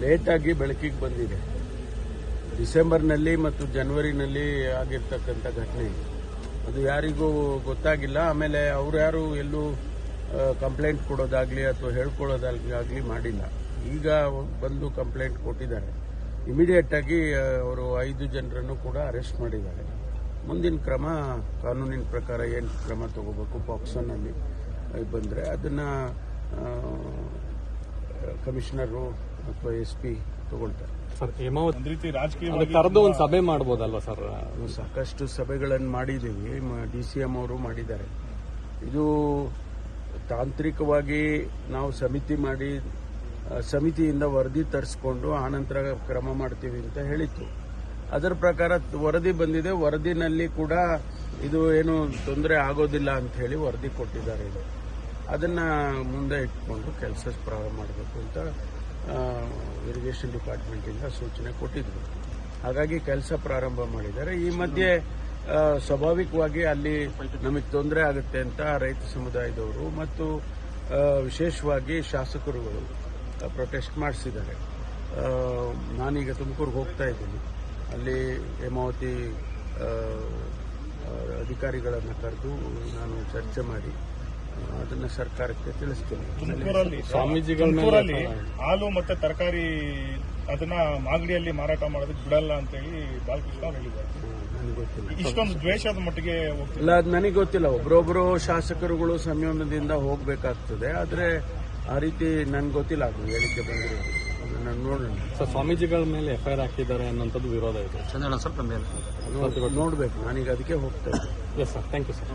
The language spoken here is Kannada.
ಲೇಟಾಗಿ ಬೆಳಕಿಗೆ ಬಂದಿದೆ. ಡಿಸೆಂಬರ್ನಲ್ಲಿ ಮತ್ತು ಜನವರಿನಲ್ಲಿ ಆಗಿರ್ತಕ್ಕಂಥ ಘಟನೆ ಅದು ಯಾರಿಗೂ ಗೊತ್ತಾಗಿಲ್ಲ. ಆಮೇಲೆ ಅವ್ರು ಯಾರು ಎಲ್ಲೂ ಕಂಪ್ಲೇಂಟ್ ಕೊಡೋದಾಗಲಿ ಅಥವಾ ಹೇಳ್ಕೊಳ್ಳೋದಾಗಲಿ ಮಾಡಿಲ್ಲ. ಈಗ ಬಂದು ಕಂಪ್ಲೇಂಟ್ ಕೊಟ್ಟಿದ್ದಾರೆ. ಇಮಿಡಿಯೇಟ್ ಆಗಿ ಅವರು ಐದು ಜನರನ್ನು ಕೂಡ ಅರೆಸ್ಟ್ ಮಾಡಿದ್ದಾರೆ. ಮುಂದಿನ ಕ್ರಮ, ಕಾನೂನಿನ ಪ್ರಕಾರ ಏನು ಕ್ರಮ ತಗೋಬೇಕು ಪಾಕ್ಸೋನಲ್ಲಿ ಬಂದರೆ ಅದನ್ನು ಕಮಿಷನರು ಅಥವಾ ಎಸ್ ಪಿ ತಗೊಳ್ತಾರೆ. ಸರ್ ಒಂದ್ ರೀತಿ ರಾಜಕೀಯ ಕರೆದು ಒಂದು ಸಭೆ ಮಾಡ್ಬೋದಲ್ವಾ ಸರ್? ಸಾಕಷ್ಟು ಸಭೆಗಳನ್ನು ಮಾಡಿದ್ದೀವಿ. ಡಿ ಸಿ ಎಂ ಅವರು ಮಾಡಿದ್ದಾರೆ. ಇದು ತಾಂತ್ರಿಕವಾಗಿ ನಾವು ಸಮಿತಿ ಮಾಡಿ ಸಮಿತಿಯಿಂದ ವರದಿ ತರಿಸ್ಕೊಂಡು ಆನಂತರ ಕ್ರಮ ಮಾಡ್ತೀವಿ ಅಂತ ಹೇಳಿತ್ತು. ಅದರ ಪ್ರಕಾರ ವರದಿ ಬಂದಿದೆ. ವರದಿನಲ್ಲಿ ಕೂಡ ಇದು ಏನು ತೊಂದರೆ ಆಗೋದಿಲ್ಲ ಅಂತ ಹೇಳಿ ವರದಿ ಕೊಟ್ಟಿದ್ದಾರೆ. ಇದು. ಅದನ್ನ ಮುಂದೆ ಇಟ್ಕೊಂಡು ಕೆಲಸ ಪ್ರಾರಂಭ ಮಾಡಬೇಕು ಅಂತ ಇರಿಗೇಷನ್ ಡಿಪಾರ್ಟ್ಮೆಂಟಿಂದ ಸೂಚನೆ ಕೊಟ್ಟಿದ್ರು. ಹಾಗಾಗಿ ಕೆಲಸ ಪ್ರಾರಂಭ ಮಾಡಿದ್ದಾರೆ. ಈ ಮಧ್ಯೆ ಸ್ವಾಭಾವಿಕವಾಗಿ ಅಲ್ಲಿ ನಮಗೆ ತೊಂದರೆ ಆಗುತ್ತೆ ಅಂತ ರೈತ ಸಮುದಾಯದವರು ಮತ್ತು ವಿಶೇಷವಾಗಿ ಶಾಸಕರುಗಳು ಪ್ರೊಟೆಸ್ಟ್ ಮಾಡಿಸಿದ್ದಾರೆ. ನಾನೀಗ ತುಮಕೂರಿಗೆ ಹೋಗ್ತಾ ಇದ್ದೀನಿ. ಅಲ್ಲಿ ಹೇಮಾವತಿ ಅಧಿಕಾರಿಗಳನ್ನು ಕರೆದು ನಾನು ಚರ್ಚೆ ಮಾಡಿ ಅದನ್ನ ಸರ್ಕಾರಕ್ಕೆ ತಿಳಿಸ್ತೇನೆ. ತುಮಕೂರಲ್ಲಿ ಸ್ವಾಮೀಜಿಗಳ ಮೇಲೆ ತುಮಕೂರಲ್ಲಿ ಹಾಲು ಮತ್ತೆ ತರಕಾರಿ ಅದನ್ನ ಮಾಗಡಿಯಲ್ಲಿ ಮಾರಾಟ ಮಾಡೋದಕ್ಕೆ ಬಿಡಲ್ಲ ಅಂತ ಹೇಳಿ ಬಾಲಕೃಷ್ಣ ಅವರು ಹೇಳಿದ್ದಾರೆ. ನನಗೆ ಗೊತ್ತಿಲ್ಲ. ಇಷ್ಟೊಂದು ದ್ವೇಷದ ಮಟ್ಟಿಗೆ ಇಲ್ಲ ಅದು ನನಗೆ ಗೊತ್ತಿಲ್ಲ. ಒಬ್ರೊಬ್ರು ಶಾಸಕರುಗಳು ಸಂಯಮದಿಂದ ಹೋಗ್ಬೇಕಾಗ್ತದೆ. ಆದರೆ ಆ ರೀತಿ ನನ್ಗೆ ಗೊತ್ತಿಲ್ಲ ಅದು ಹೇಳಿಕೆ ಬಂದಿರೋದು. ಅದನ್ನ ನೋಡೋಣ. ಸರ್ ಸ್ವಾಮೀಜಿಗಳ ಮೇಲೆ ಎಫ್ಐಆರ್ ಹಾಕಿದ್ದಾರೆ ಅನ್ನೋಂಥದ್ದು ವಿರೋಧ ಇದೆ. ನೋಡ್ಬೇಕು. ನಾನೀಗ ಅದಕ್ಕೆ ಹೋಗ್ತೇನೆ yes sir thank you sir